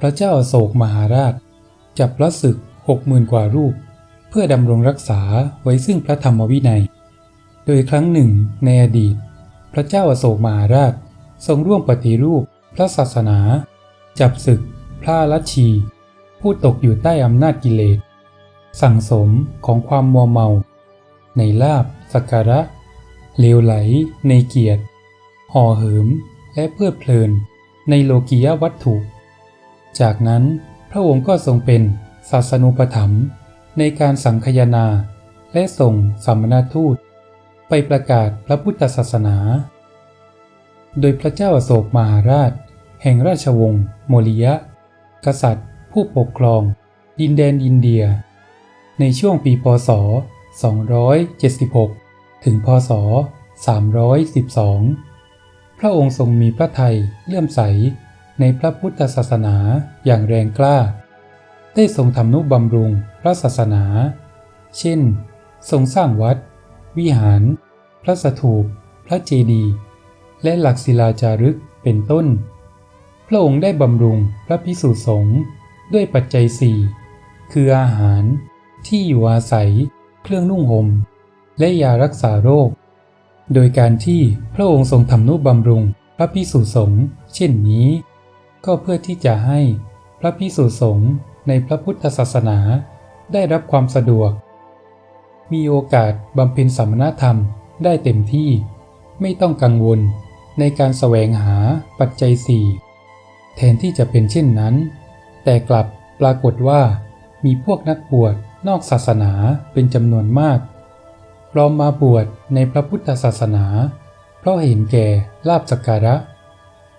พระเจ้าอโศกมหาราช จับพระศึกหกหมื่นกว่ารูป เพื่อดำรงรักษาไว้ซึ่งพระธรรมวินัย โดยครั้งหนึ่งในอดีต พระเจ้าอโศกมหาราชทรงร่วมปฏิรูปพระศาสนา จับศึกพระลัชชีผู้ตกอยู่ใต้อำนาจกิเลส สั่งสมของความมัวเมา ในลาบสักการะเลวไหล ในเกียรติ ห่อเหิม และเพลิดเพลิน ในโลกียวัตถุ จากนั้นพระองค์ก็ทรงเป็นศาสนูปถัมภ์ในการสังคายนาและส่งสัมมนาทูต ไปประกาศพระพุทธศาสนา โดยพระเจ้าอโศกมหาราช แห่งราชวงศ์โมริยะ กษัตริย์ ผู้ปกครอง ดินแดนอินเดีย ในช่วงปีพศ 276 ถึงพศ 312 พระองค์ทรงมีพระทัยเลื่อมใส ในพระพุทธศาสนาอย่างแรงกล้า ได้ทรงทำนุบำรุงพระศาสนา เช่น ทรงสร้างวัด วิหาร พระสถูป พระเจดีย์และหลักศิลาจารึกเป็นต้น พระองค์ได้บำรุงพระพิสุสงฆ์ด้วยปัจจัยสี่คืออาหาร ที่อยู่อาศัย เครื่องนุ่งห่มและยารักษาโรค โดยการที่พระองค์ทรงทำนุบำรุงพระพิสุสงฆ์เช่นนี้ ก็เพื่อที่จะให้พระพิสุสงฆ์ในพระพุทธศาสนาได้รับความสะดวก มีโอกาสบำเพ็ญสมณธรรมได้เต็มที่ ไม่ต้องกังวลในการแสวงหาปัจจัยสี่แทนที่จะเป็นเช่นนั้น แต่กลับปรากฏว่า มีพวกนักบวชนอกศาสนาเป็นจำนวนมากพร้อมมาบวชในพระพุทธศาสนา เพราะเห็นแก่ลาบสักการะ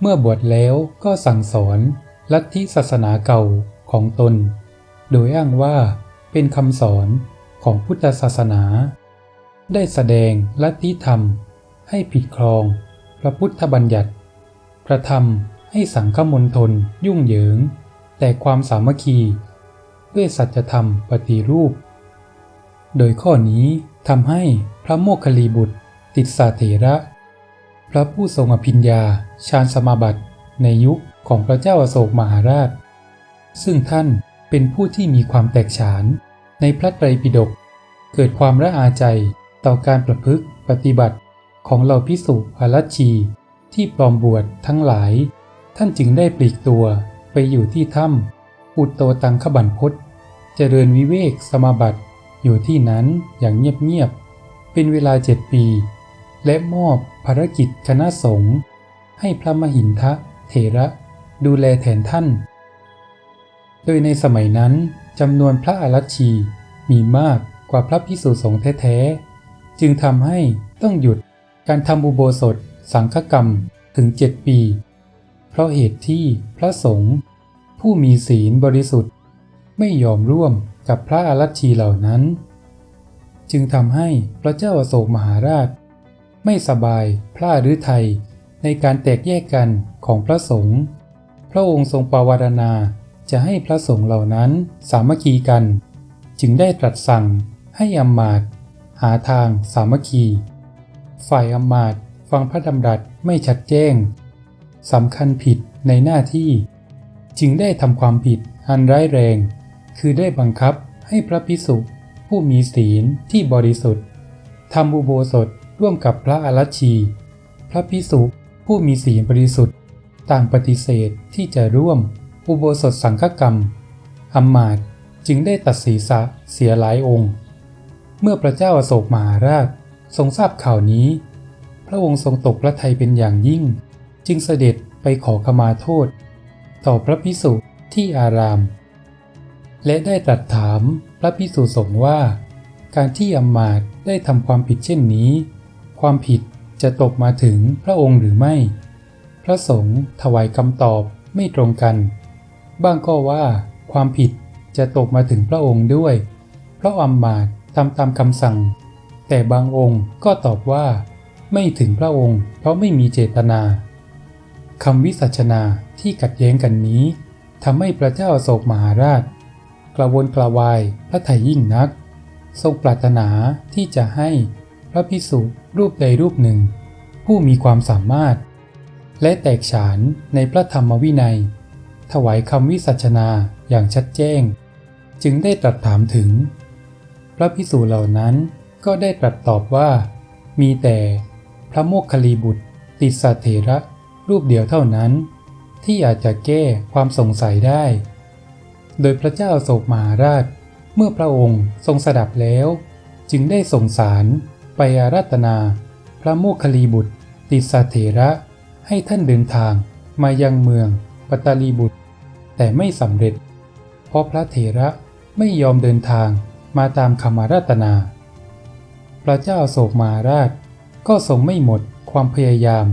เมื่อบวชแล้วก็สั่งสอนลัทธิศาสนาเก่าของตน โดยอ้างว่าเป็นคำสอนของพุทธศาสนา ได้แสดงลัทธิธรรมให้ผิดครองพระพุทธบัญญัติประทำให้สังฆมณฑลยุ่งเหยิง แต่ความสามัคคี ด้วยสัจธรรมปฏิรูป โดยข้อนี้ทำให้พระโมคคัลลีบุตรติดสาเถระ พระผู้ทรงอภิญญาฌานสมาบัติในยุคของพระเจ้าอาโศกมหาราช ซึ่งท่านเป็นผู้ที่มีความแตกฉานในพระไตรปิฎกเกิดความระอาใจต่อการประพฤติปฏิบัติของเหล่าพิสุอารัชชีที่ปลอมบวชทั้งหลาย ท่านจึงได้ปลีกตัวไปอยู่ที่ถ้ำอุตโตตังขบันพศเจริญวิเวกสมาบัติอยู่ที่นั้นอย่างเงียบๆเป็นเวลาเจ็ดปี และมอบ ภารกิจคณะสงฆ์ให้พระมหินทะเถระดูแลแทนท่าน โดยในสมัยนั้นจำนวนพระอารัชีมีมากกว่าพระพิสุสงฆ์แท้ๆ จึงทำให้ต้องหยุดการทำอุโบสถสังฆกรรมถึงเจ็ดปี เพราะเหตุที่พระสงฆ์ผู้มีศีลบริสุทธิ์ไม่ยอมร่วมกับพระอารัชีเหล่านั้น จึงทำให้พระเจ้าอโศกมหาราช ไม่สบายพระฤทัยในการแตกแยกกันของพระสงฆ์พระองค์ทรงปวารณาจะให้พระสงฆ์เหล่านั้นสามัคคีกัน จึงได้ตรัสสั่งให้อำมาตหาทางสามัคคี ฝ่ายอำมาตฟังพระดำรัสไม่ชัดแจ้งสำคัญผิดในหน้าที่ จึงได้ทำความผิดอันร้ายแรง คือได้บังคับให้พระพิสุผู้มีศีลที่บริสุทธิ์ทำอุโบสถ ร่วมกับพระอารัชี พระพิสุผู้มีศีลบริสุทธิ์ ต่างปฏิเสธที่จะร่วมอุโบสถสังฆกรรมอำมาตจึงได้ตัดศีรษะเสียหลายองค์ เมื่อพระเจ้าอโศกมหาราชทรงทราบข่าวนี้ พระองค์ทรงตกพระทัยเป็นอย่างยิ่ง จึงเสด็จไปขอขมาโทษ ต่อพระพิสุที่อาราม และได้ตรัสถามพระพิสุสงฆ์ว่า การที่อำมาตได้ทำความผิดเช่นนี้ ความผิดจะตกมาถึงพระองค์หรือไม่ พระสงฆ์ถวายคำตอบไม่ตรงกัน บ้างก็ว่าความผิดจะตกมาถึงพระองค์ด้วย เพราะอำมมาตทำตามคำสั่ง แต่บางองค์ก็ตอบว่า ไม่ถึงพระองค์ เพราะไม่มีเจตนาคำวิสัชนาที่ขัดแย้งกันนี้ทำให้พระเจ้าโศกมหาราช กระวนกระวายพระไทยยิ่งนัก ทรงปรารถนาที่จะให้พระพิสุ รูปใดรูปหนึ่ง ผู้มีความสามารถ และแตกฉานในพระธรรมวินัย ถวายคำวิสัชนาอย่างชัดแจ้ง จึงได้ตรัสถามถึง พระพิสูจน์เหล่านั้นก็ได้ตรัสตอบว่า มีแต่พระโมคคลีบุตร ติสเถระรูปเดียวเท่านั้น ที่อาจจะแก้ความสงสัยได้ โดยพระเจ้าโศกมหาราชเมื่อพระองค์ทรงสดับแล้ว จึงได้ส่งสาร ไปอาราธนา พระโมคคลีบุตร ติสสะเถระ ให้ท่านเดินทางมายังเมืองปัตตาลีบุตร แต่ไม่สำเร็จ เพราะพระเถระไม่ยอมเดินทางมาตามคำอาราธนา พระเจ้าโศกมาราช ก็ทรงไม่หมดความพยายาม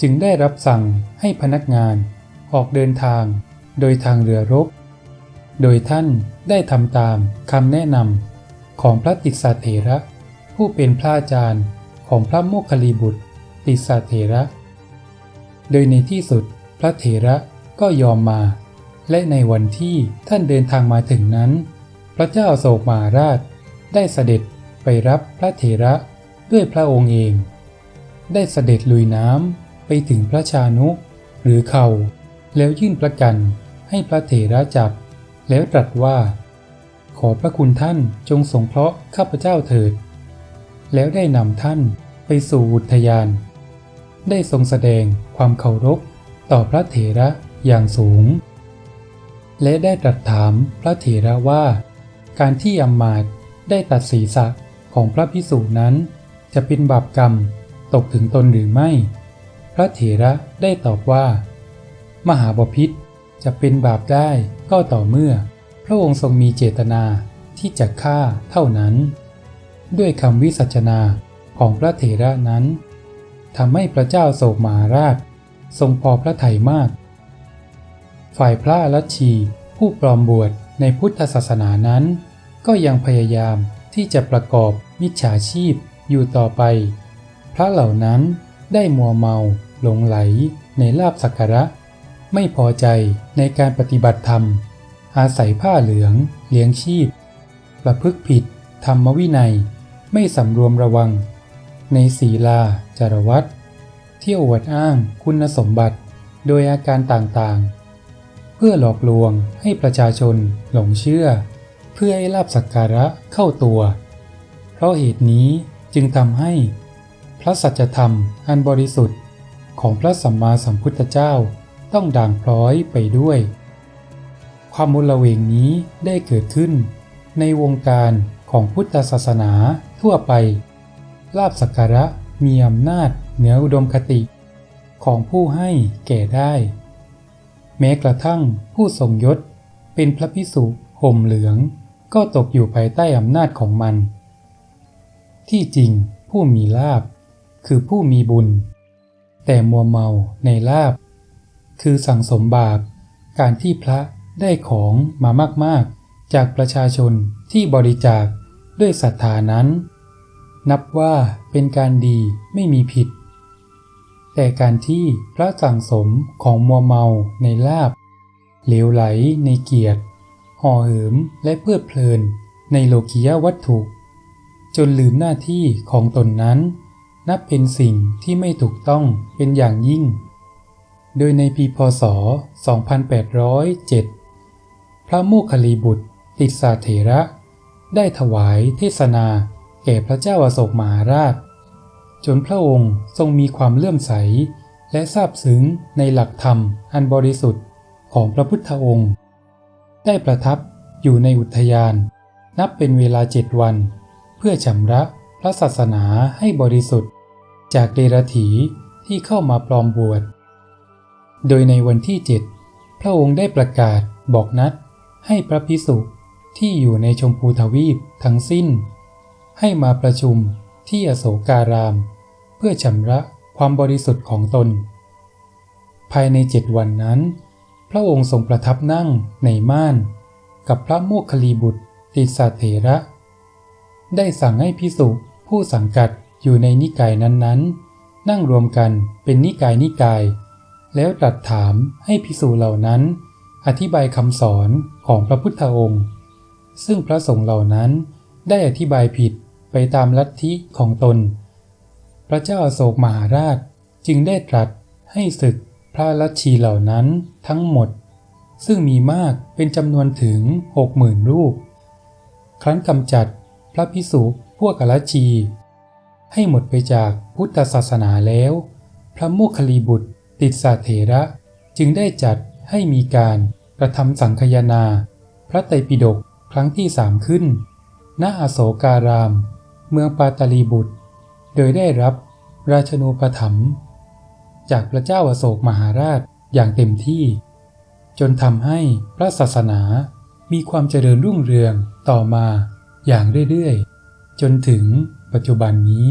จึงได้รับสั่งให้พนักงานออกเดินทางโดยทางเรือรบ โดยท่านได้ทำตามคำแนะนำของพระติสสะเถระ ผู้เป็นพระอาจารย์ของพระโมคคัลลีบุตร ติสสะเถระ โดยในที่สุดพระเถระก็ยอมมา และในวันที่ท่านเดินทางมาถึงนั้น พระเจ้าโศกมาราช ได้เสด็จไปรับพระเถระด้วยพระองค์เอง ได้เสด็จลุยน้ำไปถึงพระชานุหรือเขาแล้วยื่นประกันให้พระเถระจับ แล้วตรัสว่า ขอพระคุณท่านจงสงเคราะห์ข้าพเจ้าเถิด แล้วได้นำท่านไปสู่อุทยาน ได้ทรงแสดงความเคารพต่อพระเถระอย่างสูง และได้ตรัสถามพระเถระว่า การที่อมาตได้ตัดศีรษะของพระพิสุนั้น จะเป็นบาปกรรมตกถึงตนหรือไม่ พระเถระได้ตอบว่า มหาบพิษจะเป็นบาปได้ก็ต่อเมื่อ พระองค์ทรงมีเจตนาที่จะฆ่าเท่านั้น ด้วยคำวิสัชนาของพระเถระนั้นทำให้พระเจ้าโศกมหาราช ทรงพอพระทัยมาก ฝ่ายพระลัชชีผู้ปลอมบวชในพุทธศาสนานั้น ก็ยังพยายามที่จะประกอบมิจฉาชีพอยู่ต่อไป พระเหล่านั้นได้มัวเมาหลงไหลในลาบสักการะ ไม่พอใจในการปฏิบัติธรรม อาศัยผ้าเหลืองเลี้ยงชีพ ประพฤกผิดธรรมวินัย ไม่สำรวมระวัง ในศีลาจารวัตเที่ยวอวดอ้างคุณสมบัติ โดยอาการต่างๆ เพื่อหลอกลวงให้ประชาชนหลงเชื่อ เพื่อให้ลาบสักการะเข้าตัว เพราะเหตุนี้จึงทำให้ พระสัจธรรมอันบริสุทธิ์ของพระสัมมาสัมพุทธเจ้าต้องด่างพร้อยไปด้วย ความมุลเวงนี้ได้เกิดขึ้นในวงการของพุทธศาสนา ทั่วไป ลาบสักการะมีอำนาจเหนืออุดมคติ ของผู้ให้แก่ได้ แม้กระทั่งผู้ทรงยศเป็นพระพิสุห่มเหลือง ก็ตกอยู่ภายใต้อำนาจของมัน ที่จริงผู้มีลาบคือผู้มีบุญ แต่มัวเมาในลาบ คือสั่งสมบาป การที่พระได้ของมามากๆ จากประชาชนที่บริจาคด้วยศรัทธานั้น นับว่าเป็นการดีไม่มีผิด แต่การที่พระสั่งสมของมัวเมาในลาบ เหลวไหลในเกียรติห่อเหิมและเพลิดเพลินในโลกียวัตถุ จนลืมหน้าที่ของตนนั้น นับเป็นสิ่งที่ไม่ถูกต้องเป็นอย่างยิ่ง โดยในปีพศ 2807 พระโมคคัลลีบุตรติสสาเถระ ได้ถวายเทศนา แก่พระเจ้าอาโศกมหาราช จนพระองค์ทรงมีความเลื่อมใส และซาบซึ้งในหลักธรรมอันบริสุทธิ์ของพระพุทธองค์ ได้ประทับอยู่ในอุทยาน นับเป็นเวลาเจ็ดวัน เพื่อชำระพระศาสนาให้บริสุทธิ์ จากเดรถีที่เข้ามาปลอมบวช โดยในวันที่เจ็ดพระองค์ได้ประกาศบอกนัดให้พระพิสุที่อยู่ในชมพูทวีปทั้งสิ้น ให้มาประชุมที่อโศการาม เพื่อชำระความบริสุทธิ์ของตน ภายในเจ็ดวันนั้น พระองค์ทรงประทับนั่งในม่าน กับพระโมคคลีบุตรติสสะเถระ ได้สั่งให้พิสุผู้สังกัดอยู่ในนิกายนั้น ๆ นั่งรวมกันเป็นนิกายนิกาย แล้วตรัสถามให้พิสูเหล่านั้น อธิบายคำสอนของพระพุทธองค์ ซึ่งพระสงฆ์เหล่านั้นได้อธิบายผิด ไปตามลัทธิของตน พระเจ้าอโศกมหาราชจึงได้ตรัสให้ศึกพระลัทธิเหล่านั้นทั้งหมด ซึ่งมีมากเป็นจำนวนถึง60,000รูป ครั้นกำจัดพระพิสุพวกอลชี ให้หมดไปจากพุทธศาสนาแล้ว พระโมคคัลลีบุตรติดสาเถระจึงได้จัดให้มีการกระทำสังคยนา พระไตรปิฎกครั้งที่สามขึ้น ณ อโศการาม เมืองปาตาลีบุตร โดยได้รับราชนูปถัมภ์จากพระเจ้าอโศกมหาราชอย่างเต็มที่ จนทำให้พระศาสนามีความเจริญรุ่งเรืองต่อมาอย่างเรื่อยๆ จนถึงปัจจุบันนี้